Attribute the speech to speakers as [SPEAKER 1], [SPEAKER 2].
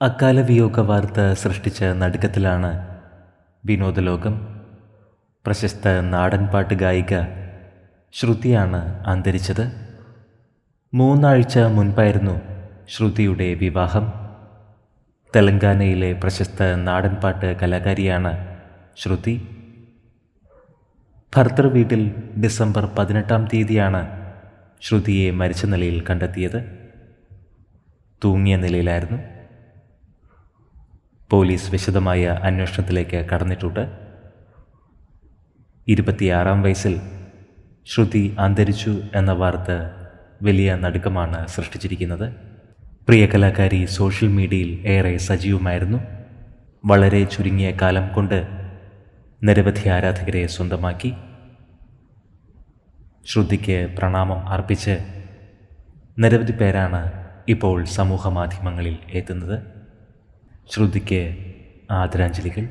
[SPEAKER 1] അക്കാല വിയോഗ വാർത്ത സൃഷ്ടിച്ച നടുക്കത്തിലാണ് വിനോദലോകം. പ്രശസ്ത നാടൻപാട്ട് ഗായിക ശ്രുതിയാണ് അന്തരിച്ചത്. മൂന്നാഴ്ച മുൻപായിരുന്നു ശ്രുതിയുടെ വിവാഹം. തെലങ്കാനയിലെ പ്രശസ്ത നാടൻപാട്ട് കലാകാരിയാണ് ശ്രുതി. ഭർത്തൃ വീട്ടിൽ ഡിസംബർ പതിനെട്ടാം തീയതിയാണ് ശ്രുതിയെ മരിച്ച നിലയിൽ കണ്ടെത്തിയത്. തൂങ്ങിയ നിലയിലായിരുന്നു. പോലീസ് വിശദമായ അന്വേഷണത്തിലേക്ക് കടന്നിട്ടുണ്ട്. ഇരുപത്തിയാറാം വയസ്സിൽ ശ്രുതി അന്തരിച്ചു എന്ന വാർത്ത വലിയ നടുക്കമാണ് സൃഷ്ടിച്ചിരിക്കുന്നത്. പ്രിയ കലാകാരി സോഷ്യൽ മീഡിയയിൽ ഏറെ സജീവമായിരുന്നു. വളരെ ചുരുങ്ങിയ കാലം കൊണ്ട് നിരവധി ആരാധകരെ സ്വന്തമാക്കി. ശ്രുതിക്ക് പ്രണാമം അർപ്പിച്ച് നിരവധി പേരാണ് ഇപ്പോൾ സമൂഹ മാധ്യമങ്ങളിൽ എത്തുന്നത്. ശ്രുതിക്ക് ആദരാഞ്ജലികൾ.